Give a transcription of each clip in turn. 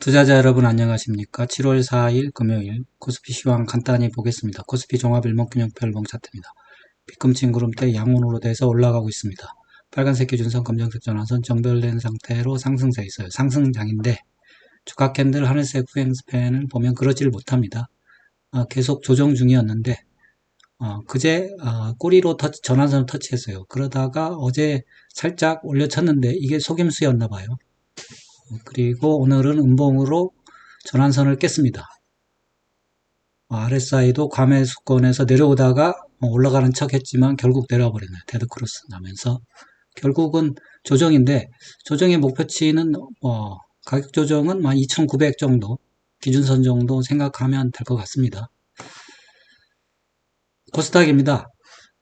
투자자 여러분 안녕하십니까? 7월 4일 금요일 코스피 시황 간단히 보겠습니다. 코스피 종합 일목균형표 일봉 차트입니다. 비금친 구름대 양온으로 돼서 올라가고 있습니다. 빨간색 기준선, 검정색 전환선 정별된 상태로 상승세 있어요. 상승장인데 주가 캔들 하늘색 후행 스팬을 보면 그러질 못합니다. 아, 계속 조정 중이었는데 어, 그제 어, 꼬리로 터치, 전환선을 터치했어요. 그러다가 어제 살짝 올려쳤는데 이게 속임수였나 봐요. 그리고 오늘은 음봉으로 전환선을 깼습니다. RSI도 과매수권에서 내려오다가 올라가는 척 했지만 결국 내려와 버렸네요. 데드크로스 나면서 결국은 조정인데 조정의 목표치는 어, 가격 조정은 12,900 정도 기준선 정도 생각하면 될 것 같습니다. 코스닥입니다.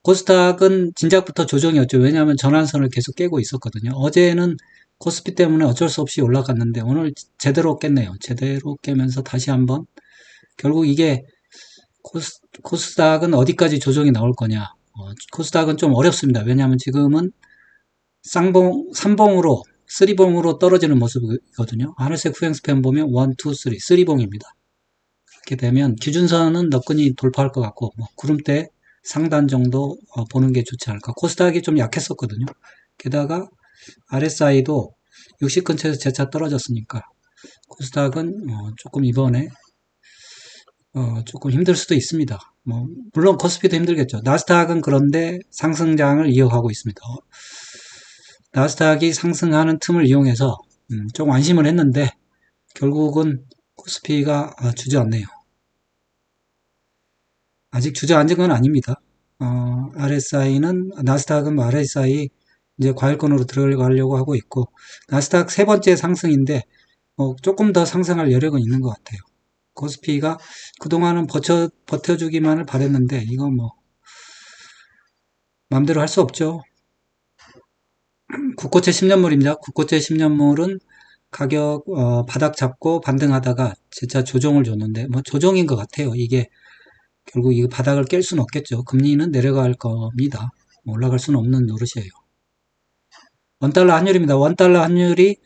코스닥은 진작부터 조정이었죠. 왜냐하면 전환선을 계속 깨고 있었거든요. 어제는 코스피 때문에 어쩔 수 없이 올라갔는데 오늘 제대로 깼네요. 제대로 깨면서 다시 한번 결국 이게 코스, 코스닥은 어디까지 조정이 나올 거냐. 어, 코스닥은 좀 어렵습니다. 왜냐하면 지금은 쌍봉, 3봉으로, 3봉으로 떨어지는 모습이거든요. 하늘색 후행 스팸 보면 1, 2, 3, 3봉입니다. 그렇게 되면 기준선은 너끈히 돌파할 것 같고 뭐 구름대 상단 정도 어, 보는 게 좋지 않을까. 코스닥이 좀 약했었거든요. 게다가 RSI도 60 근처에서 재차 떨어졌으니까 코스닥은 어, 조금 이번에 어, 조금 힘들 수도 있습니다. 뭐 물론 코스피도 힘들겠죠. 나스닥은 그런데 상승장을 이어가고 있습니다. 나스닥이 상승하는 틈을 이용해서 음, 좀 안심을 했는데 결국은 코스피가 어, 주저앉네요. 아직 주저앉은 건 아닙니다. 어, RSI는 나스닥은 RSI 이제 과열권으로 들어가려고 하고 있고 나스닥 세 번째 상승인데 어, 조금 더 상승할 여력은 있는 것 같아요. 코스피가 그동안은 버텨, 버텨주기만을 바랬는데 이거 뭐 마음대로 할 수 없죠. 국고채 10년물입니다. 국고채 10년물은 가격 어, 바닥 잡고 반등하다가 진짜 조정을 줬는데 뭐 조정인 것 같아요. 이게 결국 이 바닥을 깰 수는 없겠죠. 금리는 내려갈 겁니다. 올라갈 수는 없는 노릇이에요. 원달러 환율입니다. 원달러 환율이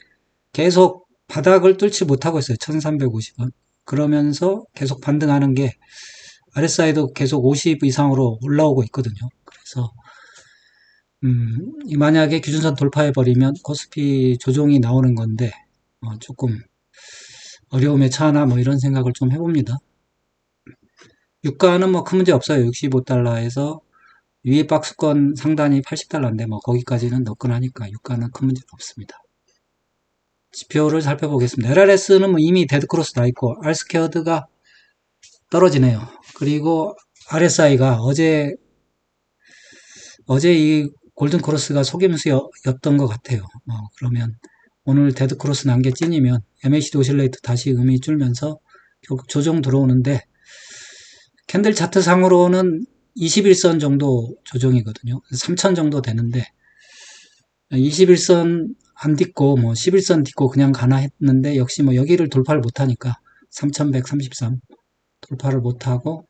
계속 바닥을 뚫지 못하고 있어요. 1350원. 그러면서 계속 반등하는 게 RSI도 계속 50 이상으로 올라오고 있거든요. 그래서 음, 만약에 기준선 돌파해 버리면 코스피 조정이 나오는 건데 어, 조금 어려움에 처하나 뭐 이런 생각을 좀 해봅니다. 유가는 뭐 큰 문제 없어요. 65달러에서 위에 박스권 상단이 80달러인데 뭐 거기까지는 너끈하니까 유가는 큰 문제는 없습니다. 지표를 살펴보겠습니다. LRS는 뭐 이미 데드크로스 나 있고 알스케어드가 떨어지네요. 그리고 RSI가 어제 어제 이 골든크로스가 속임수였던 것 같아요. 어, 그러면 오늘 데드크로스 난 게 찐이면 MACD 오실레이트 다시 음이 줄면서 결국 조정 들어오는데 캔들 차트 상으로는 21선 정도 조정이거든요. 3천 정도 되는데 21선 안 딛고 뭐 11선 딛고 그냥 가나 했는데 역시 뭐 여기를 돌파를 못하니까 3133 돌파를 못하고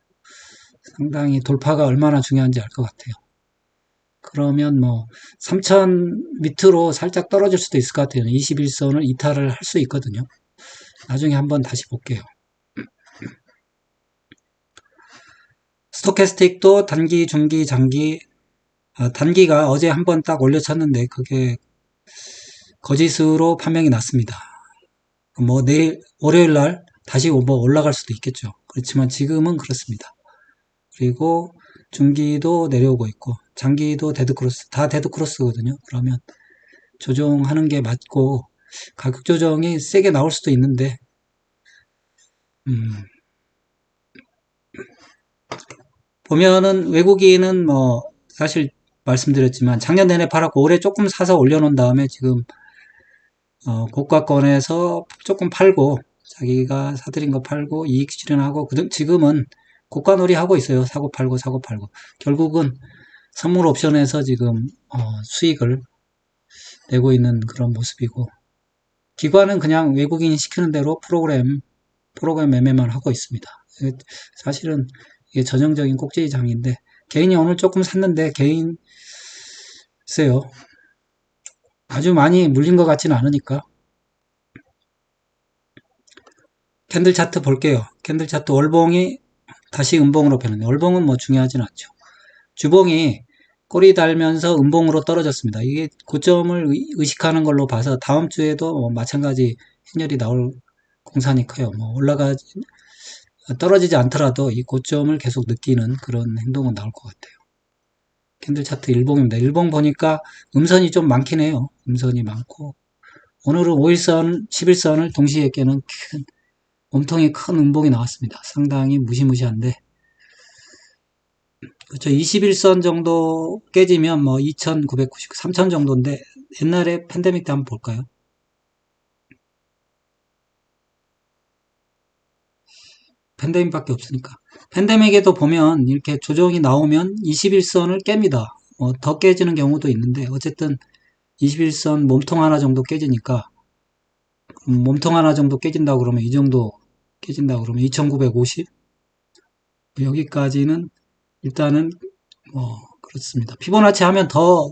상당히 돌파가 얼마나 중요한지 알 것 같아요. 그러면 뭐 3000 밑으로 살짝 떨어질 수도 있을 것 같아요. 21선을 이탈을 할 수 있거든요. 나중에 한번 다시 볼게요. 스토캐스틱도 단기, 중기, 장기, 어, 단기가 어제 한 번 딱 올려쳤는데 그게 거짓으로 판명이 났습니다. 뭐 내일 월요일 날 다시 뭐 올라갈 수도 있겠죠. 그렇지만 지금은 그렇습니다. 그리고 중기도 내려오고 있고 장기도 데드크로스 다 데드크로스거든요. 그러면 조정하는 게 맞고 가격 조정이 세게 나올 수도 있는데 음, 보면은 외국인은 뭐 사실 말씀드렸지만 작년 내내 팔았고 올해 조금 사서 올려놓은 다음에 지금 어, 고가권에서 조금 팔고 자기가 사들인 거 팔고 이익 실현하고 지금은 고가놀이 하고 있어요. 사고 팔고 사고 팔고 결국은 선물 옵션에서 지금 어, 수익을 내고 있는 그런 모습이고 기관은 그냥 외국인이 시키는 대로 프로그램 프로그램 매매만 하고 있습니다. 사실은 이게 전형적인 꼭지 장인데 개인이 오늘 조금 샀는데 개인 글쎄요 아주 많이 물린 것 같지는 않으니까 캔들 차트 볼게요. 캔들 차트 월봉이 다시 음봉으로 변했네요. 월봉은 뭐 중요하진 않죠. 주봉이 꼬리 달면서 음봉으로 떨어졌습니다. 이게 고점을 의- 의식하는 걸로 봐서 다음 주에도 뭐 마찬가지 행렬이 나올 커요. 뭐 올라가지 떨어지지 않더라도 이 고점을 계속 느끼는 그런 행동은 나올 것 같아요. 캔들 차트 일봉입니다. 일봉 보니까 음선이 좀 많긴 해요. 음선이 많고 오늘은 5일선, 11선을 동시에 깨는 큰 몸통이 큰 음봉이 나왔습니다. 상당히 무시무시한데 그렇죠. 21선 정도 깨지면 뭐 2,999, 3,000 정도인데 옛날에 팬데믹 때 한번 볼까요? 팬데믹밖에 없으니까. 팬데믹에도 보면 이렇게 조정이 나오면 21선을 깹니다. 뭐 더 깨지는 경우도 있는데 어쨌든 21선 몸통 하나 정도 깨지니까 음, 몸통 하나 정도 깨진다 그러면 이 정도 깨진다 그러면 2950 여기까지는 일단은 뭐 그렇습니다. 피보나치 하면 더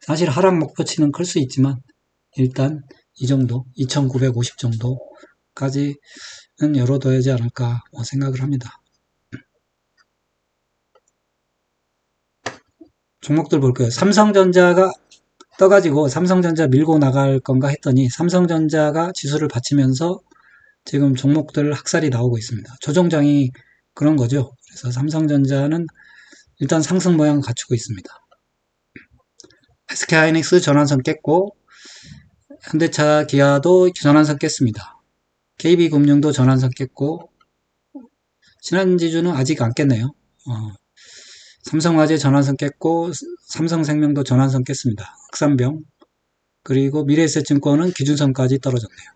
사실 하락 목표치는 클 수 있지만 일단 이 정도 2950 정도 까지는 열어둬야 하지 않을까 뭐 생각을 합니다. 종목들 볼까요? 삼성전자가 떠가지고 삼성전자 밀고 나갈 건가 했더니 삼성전자가 지수를 받치면서 지금 종목들 학살이 나오고 있습니다. 조정장이 그런 거죠. 그래서 삼성전자는 일단 상승 모양을 갖추고 있습니다. SK하이닉스 전환선 깼고 현대차 기아도 전환선 깼습니다. KB금융도 전환선 깼고 신한지주는 아직 안 깼네요. 어, 삼성화재 전환선 깼고 삼성생명도 전환선 깼습니다. 흑산병 그리고 미래에셋증권은 기준선까지 떨어졌네요.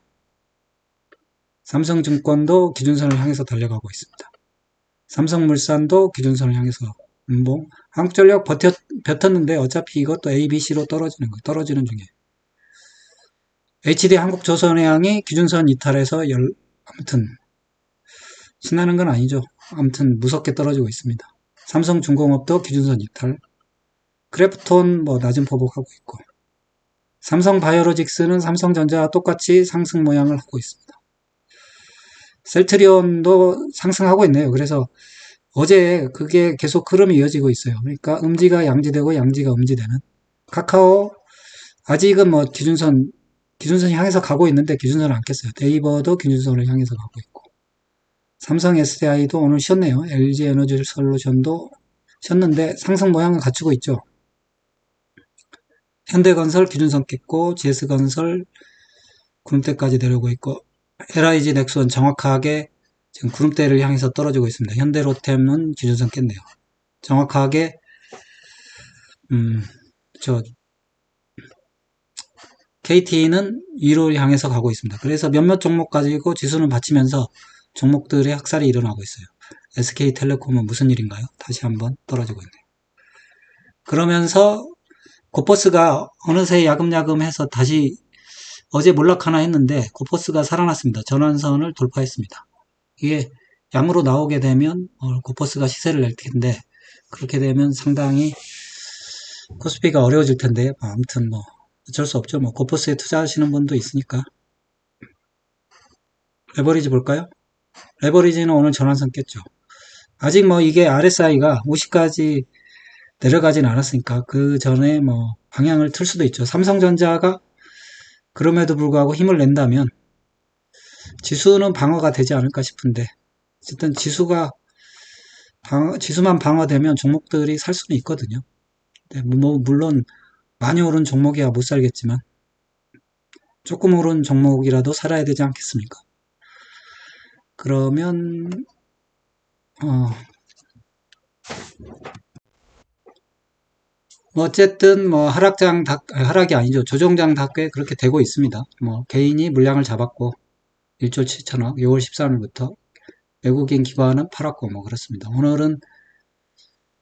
삼성증권도 기준선을 향해서 달려가고 있습니다. 삼성물산도 기준선을 향해서 음봉 한국전력 버텼, 뱉었는데 어차피 이것도 A, B, C로 떨어지는 거 떨어지는 중에 HD 한국조선해양이 기준선 이탈해서 열 아무튼 신나는 건 아니죠. 아무튼 무섭게 떨어지고 있습니다. 삼성중공업도 기준선 이탈 그래프톤 뭐 낮은 포복하고 있고 삼성바이오로직스는 삼성전자와 똑같이 상승 모양을 하고 있습니다. 셀트리온도 상승하고 있네요. 그래서 어제 그게 계속 흐름이 이어지고 있어요. 그러니까 음지가 양지되고 양지가 음지되는 카카오 아직은 뭐 기준선 기준선 향해서 가고 있는데 기준선을 안 깼어요. 네이버도 기준선을 향해서 가고 있고 삼성 SDI도 오늘 쉬었네요. LG 에너지 솔루션도 쉬었는데 상승 모양을 갖추고 있죠. 현대건설 기준선 깼고 GS건설 구름대까지 내려오고 있고 LIG 넥슨 정확하게 지금 구름대를 향해서 떨어지고 있습니다. 현대로템은 기준선 깼네요. 정확하게 음, 저 KT는 위로 향해서 가고 있습니다. 그래서 몇몇 종목 가지고 지수는 받치면서 종목들의 학살이 일어나고 있어요. SK텔레콤은 무슨 일인가요? 다시 한번 떨어지고 있네요. 그러면서 고퍼스가 어느새 야금야금 해서 다시 어제 몰락하나 했는데 고퍼스가 살아났습니다. 전환선을 돌파했습니다. 이게 양으로 나오게 되면 어, 고퍼스가 시세를 낼 텐데 그렇게 되면 상당히 코스피가 어려워질 텐데 뭐 아무튼 뭐 어쩔 수 없죠. 뭐 고퍼스에 투자하시는 분도 있으니까 레버리지 볼까요? 레버리지는 오늘 전환선 깼죠. 아직 뭐 이게 RSI가 50까지 내려가진 않았으니까 그 전에 뭐 방향을 틀 수도 있죠. 삼성전자가 그럼에도 불구하고 힘을 낸다면 지수는 방어가 되지 않을까 싶은데 어쨌든 지수가 방어, 지수만 방어되면 종목들이 살 수는 있거든요. 네, 뭐 물론 많이 오른 종목이야 못 살겠지만 조금 오른 종목이라도 살아야 되지 않겠습니까? 그러면 어, 뭐 어쨌든 뭐 하락장 다, 하락이 아니죠. 조정장 닭꽤 그렇게 되고 있습니다. 뭐 개인이 물량을 잡았고 1조 7천억 6월 13일부터 외국인 기관은 팔았고 뭐 그렇습니다. 오늘은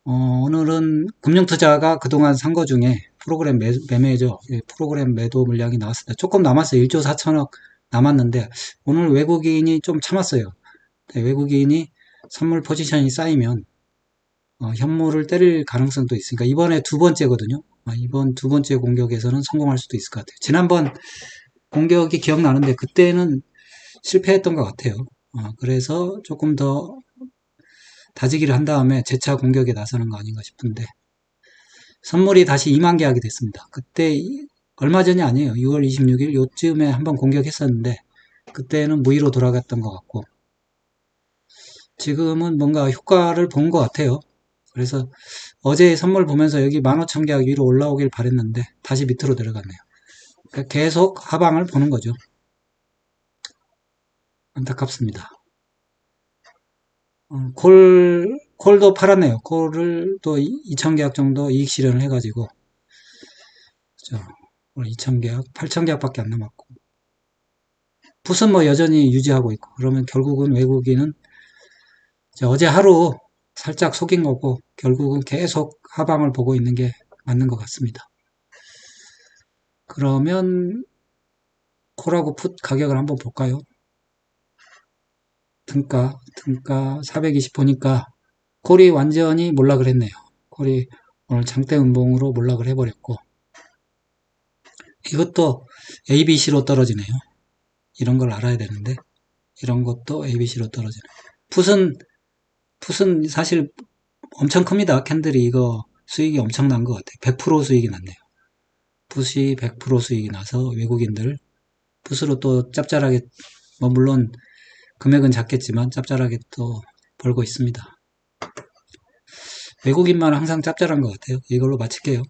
어, 오늘은 금융투자가 그동안 산 거 중에 프로그램 매, 매매죠. 예, 프로그램 매도 물량이 나왔습니다. 조금 남았어요. 1조 4천억 남았는데 오늘 외국인이 좀 참았어요. 네, 외국인이 선물 포지션이 쌓이면 어, 현물을 때릴 가능성도 있으니까 이번에 두 번째거든요. 아, 이번 두 번째 공격에서는 성공할 수도 있을 것 같아요. 지난번 공격이 기억나는데 그때는 실패했던 것 같아요. 어, 그래서 조금 더 다지기를 한 다음에 재차 공격에 나서는 거 아닌가 싶은데 선물이 다시 2만 계약이 됐습니다. 그때 이- 얼마 전이 아니에요. 6월 26일 요쯤에 한번 공격했었는데 그때는 무위로 돌아갔던 것 같고 지금은 뭔가 효과를 본 것 같아요. 그래서 어제 선물 보면서 여기 15,000계약 위로 올라오길 바랬는데 다시 밑으로 내려갔네요. 그러니까 계속 하방을 보는 거죠. 안타깝습니다. 어, 콜, 콜도 팔았네요. 콜을 또 2,000계약 정도 이익 실현을 해가지고, 그죠. 2,000계약, 8,000계약 밖에 안 남았고. 풋은 뭐 여전히 유지하고 있고, 그러면 결국은 외국인은 어제 하루 살짝 속인 거고, 결국은 계속 하방을 보고 있는 게 맞는 것 같습니다. 그러면 콜하고 풋 가격을 한번 볼까요? 등가, 등가 420 보니까 콜이 완전히 몰락을 했네요. 콜이 오늘 장대 음봉으로 몰락을 해버렸고 이것도 ABC로 떨어지네요. 이런 걸 알아야 되는데 이런 것도 ABC로 떨어지네. 풋은 풋은 사실 엄청 큽니다. 캔들이 이거 수익이 엄청난 것 같아요. 100% 수익이 났네요. 풋이 100% 수익이 나서 외국인들 풋으로 또 짭짤하게 뭐 물론 금액은 작겠지만 짭짤하게 또 벌고 있습니다. 외국인만 항상 짭짤한 것 같아요. 이걸로 마칠게요.